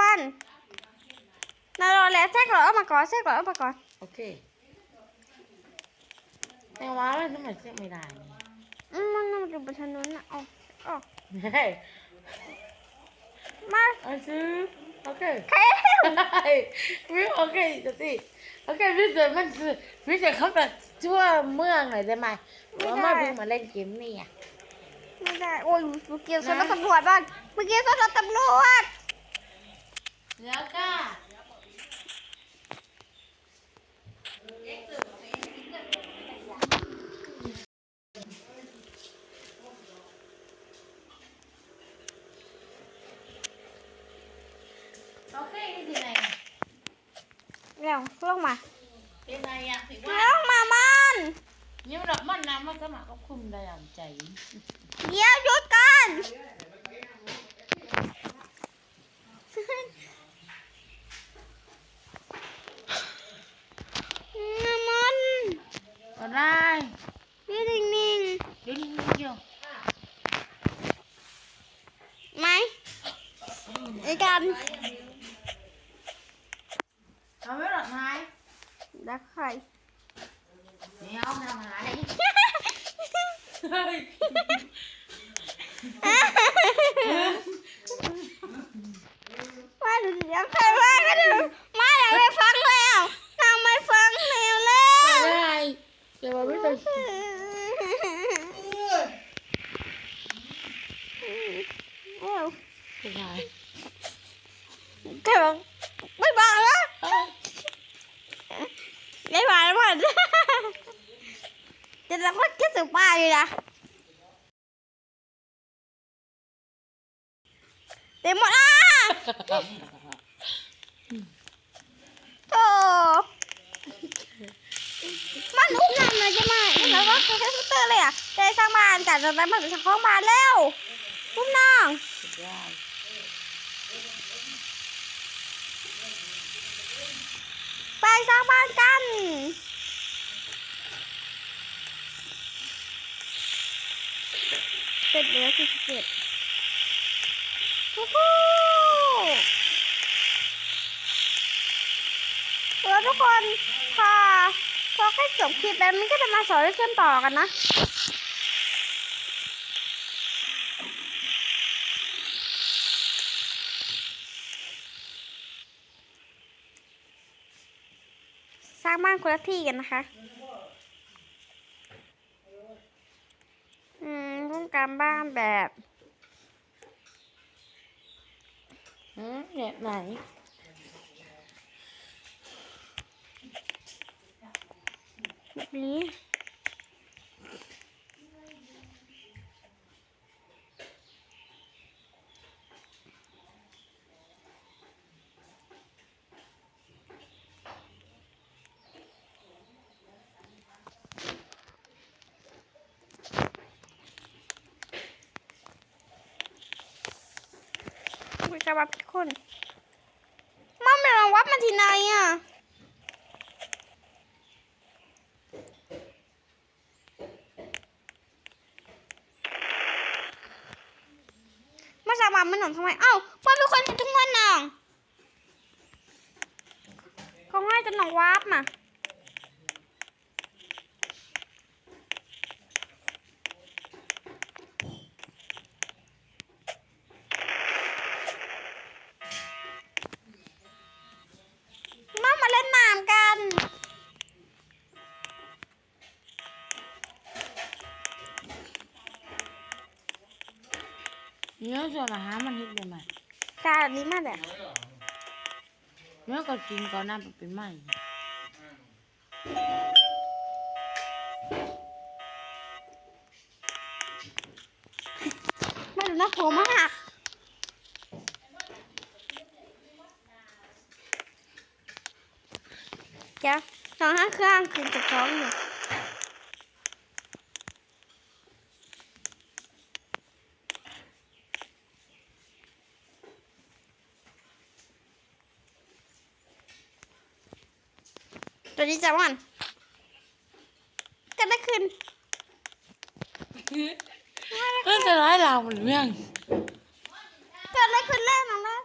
บ้านเรารอแล้วแทรกเราเอามาก่อนแทรกเราเอามาก่อนโอเค แตงว่ามันทำไมเช็คไม่ได้นี่อืมมันมันอยู่บนถนนนะเอาเอาเฮ้ยมาเอาซื้อโอเคใครวิโอเคจะสิโอเคพี่เสือมันคือพี่เสือเขาแบบทั่วเมืองหน่อยได้ไหมว่ามาเพิ่งมาเล่นเกมนี่อะไม่ได้ โอ้ยเมื่อกี้สนรถตำรวจบ้านเมื่อกี้สนรถตำรวจ แล้วก็โอเคนี่ที่ไหนอะเร็วลงมาที่ไหนอะถือว่า ลงมามัน ยิ้มดอกมันน้ำมันสมัครก็คุมได้อย่างใจ เดี๋ยวหยุดกันน้ำมัน ก็ได้นี่นิ่งเดี๋ยวนี้เดียวๆไหมไอ้กันเอา เดี๋ยวไม่ต้องเอ้าก็ได้แกบอกไม่บาคิดถึงาอยู่นะเต็มหมดอะมันอุ้มนำเลยใช่ไหมแล้วก็คือแค่เตอร์เลยอะจะได้สร้างบ้านจัดจะได้มาเป็นของบ้านแล้วอุ้มน้องไปสร้างบ้านกันเสร็จเหลือสี่สิบเจ็ดฮู้ฮู้แล้วทุกคนพอ พอแค่จบคลิปแล้วมันก็จะมาสอนเรื่องต่อกันนะสร้างบ้านคนละที่กันนะคะ อืมต้องการบ้านแบบ อืมเนี่ยไหน แบบนี้คุยกับแบบคนมัมไปลองวัดมาที่ไหนอะ มามันหนอนทำไม เอ้ามันเป็นคนทุกคนน้องเขาให้จะหนองวาร์ปมา เนื้อส่วนอาหารมันนิดเดียวไหมกาแบบนี้มาเดี๋ยวเนื้อก็กินก่อนหน้ามันเป็นไหมมาดูนะโผมมากเดี๋ยวสองห้าเครื่องคืนจะท้องอยู่ วนี้จะมันอะไรขึ้นเรื่องจะร้ายเราเหมือนเรื่องเกิดอะไรขึ้นแล้วน้องนะ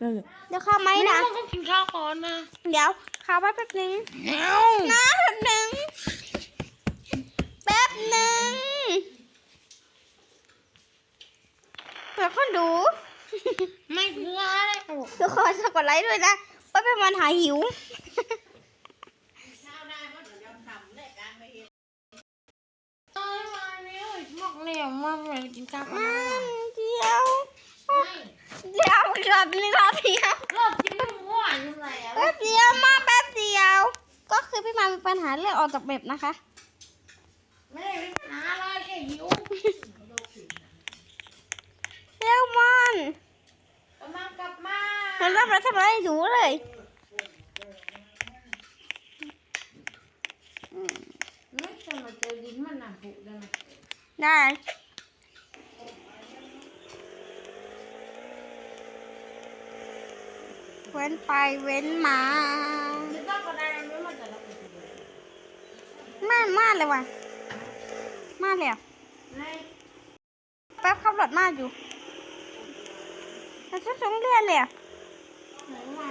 นั่นแหละเดี๋ยวเข้าไหมไม่นะต้องกินข้าวก่อนนะ เดี๋ยวเข้าแป๊บนึงเอ้านะแป๊บนึงแป๊บนึงเผื่อคนดู ไม่เพื่ออะไรทุกคนกดไลค์ด้วยนะ ป้าเป็นวันหายหิวเอ้ยมาเร็วมากเลยมากเลยกินข้าวก่อนอืนะมเดี๋ยวเดี๋ยวรอบนึงรอบเดียวรอบกินไม่ง่วงยังไงอะแป๊บเดียวมาแป๊บเดียว ก็คือพี่มามีปัญหาเรื่องออกจากแบบนะคะไม่ได้มีปัญหาอะไรแค่หิวเร็วมันกำลังกลับมา มันรับแล้วทำอะไรอยู่เลยไม่ใช่มาเจอดินมันหนักบุได้ไหมได้เว้นไปเว้นมาไม่ต้องก็ได้ไม่มาแต่เราไปดูมามาเลยว่ะ มาเลยอะไม่แป๊บขับรถมาอยู่แต่ฉันสงเรียนเลยอะ ไหนมา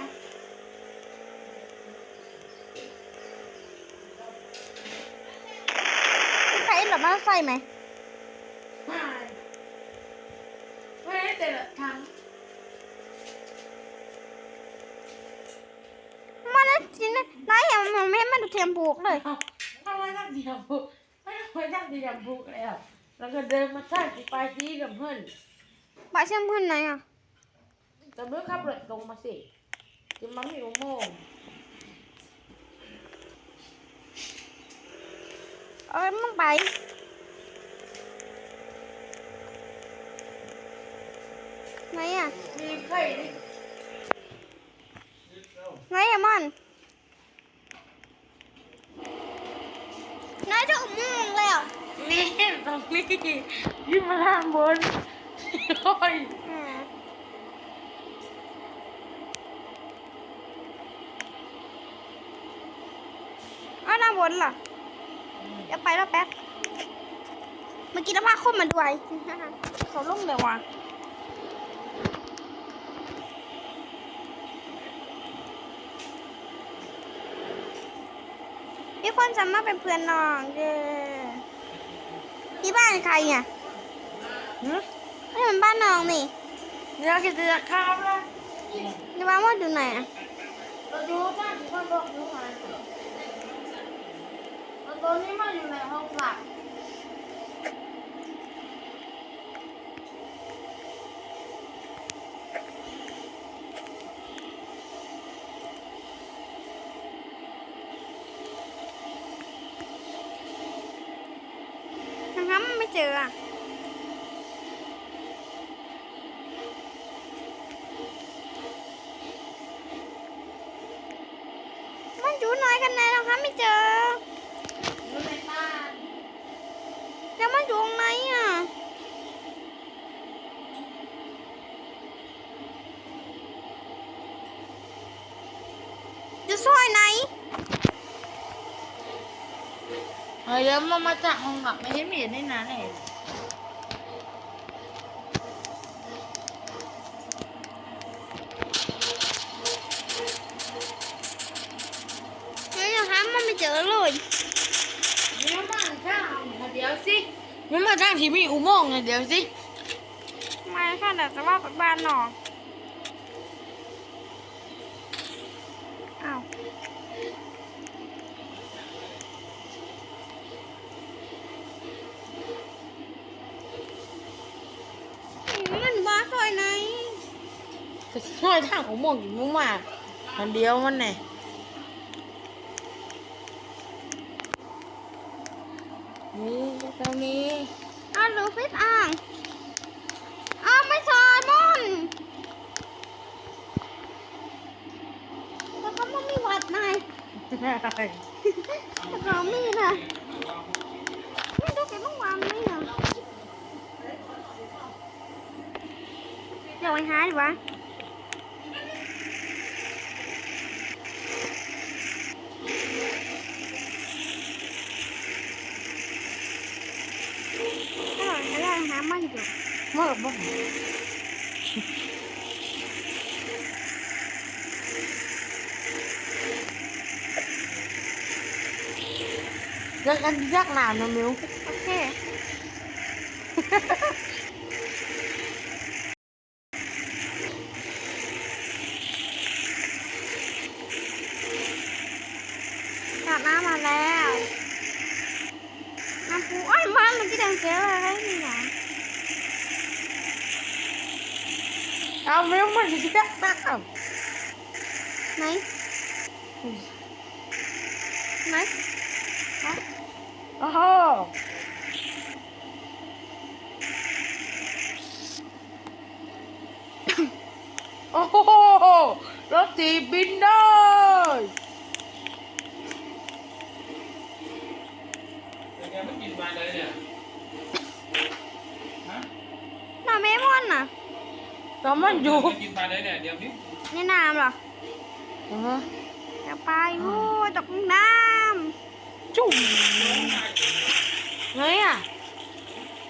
มีใครหลบมาใส่ไหมไม่ไม่ได้แต่ละครั้งมาแล้วจินนายอย่ามันไม่ให้มันดูเทียมผูกเลยเอาทำไมต้องเดียมบุกไม่ต้องไปนั่งเดียมบุกแล้วแล้วก็เดินมาท่าที่ปลายที่กับเพื่อนบาเชื่อมเพื่อนไหนอะ แต่เมื่อขับรถตรงมาสิจะมันมีอุโมงค์เอ้ยมึงไปไหนอะมีไข่ดิไหนอะมันนายจะอุโมงค์แล้วนี่ตรงนี้ยืนมาล่างบนโอ้ย อืมเอาหน้าบนล่ะ เดี๋ยวไปแล้วแป๊บ เมื่อกี้เราพาคมมาด้วยเขาลงเลยว่ะมีคนสามารถเป็นเพื่อนน้องเด้อที่บ้านใครอะหืมนี่มันบ้านน้องนี่อยากกินจะข้าวแล้วจะว่าว่าดูไหนอะเราดูท่าที่เขาบอกอยู่ไหนแล้ว ตัวนี้มาอยู่ในห้องพักนะคะมันไม่เจออะมันอยู่น้อยกันไหนนะคะไม่เจอ อยู่ในบ้าน แล้วมันอยู่ ตรงไหนอะจะสร้อยไหนเฮ้ยแล้วมามาจากห้องกับไม่เห็นมีในนั้นเลย เฮ้ยนะคะมันไม่เจอเลย เดี๋ยวมาทางเดี๋ยวสิ เดี๋ยวมาทางที่มีอุโมงค์เดี๋ยวสิไม่ค่ะแต่จะว่าไปบ้านหนองอ้าวมันบ้าซอยไหนจะช่วยทางอุโมงค์อยู่มุ่งมาอันเดียวมันไง นี่ตรงนี้อ้าวลูฟิตอ่างอ้าวไม่ซอยมอนแล้วก็มันมีวัดนายแล้วก็มีนะไม่รู้แกต้องวางไหมอะเดี๋ยวไปหาดีกว่า มากบ้างเจอกันที่ยักษ์หนามนะมิว โอเคกลับน้ำมาแล้วน้ำปูอ้อยมันมันที่ดังเกลียวอะไรนี่นะ เอามิวมันจะ ยักษ์หนามไหนไหนโอ้โห แต่มันอยู่กินมาเลยเนี่ยเดี๋ยวนี้นี่น้ำเหรออือฮะจะไปโอ้ยตกน้ำจุ่มไงอะ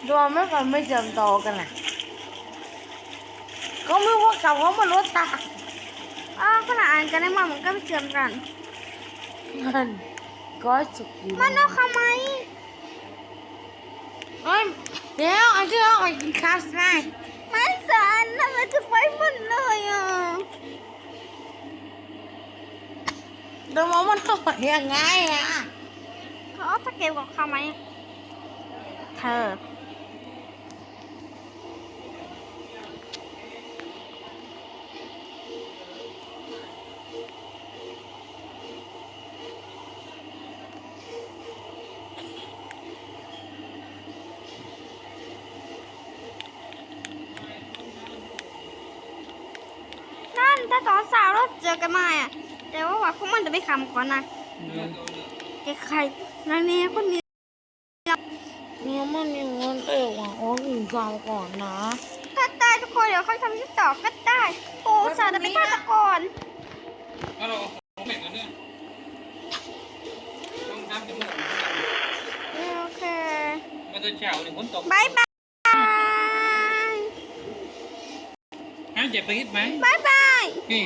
ดวงไม่กันไม่เชื่อมต่อกันอะก็ไม่ว่ากับเขามารถตาอ้าวขนาดอ่านกันได้มามันก็ไม่เชื่อมกันมันก็สุดดีมันเอาเขาไมเอ้ยเดี๋ยวไอ้ที่เอาไปกินข้าวสิไงไม่ สานนะมันจะไปหมดเลยอะเดี๋ยวมองมันเอาไปยังไงอะเขาเอาตะเกียบกับเขาไหมเธอ นั่นถ้าตอนสาว เราเจอกันมาอะ แต่ว่าว่าพวกมันจะไม่คำก่อนนะแกใครนางเนี้คนนี้เนี่ยมันมีเงินเอวอะโอ้ยกินข้าวก่อนนะก็ได้ทุกคนเดี๋ยวค่อยทำที่ต่อก็ได้โอ้สาวจะไปฆาตกรเอาเราของแบ่งกันเนี่ยต้องทำเป็นเมื่อโอเคมาเดินเช้าเนี่ยฝนตกบายบายฮะเจ็บไปนิดไหมบายบายนี่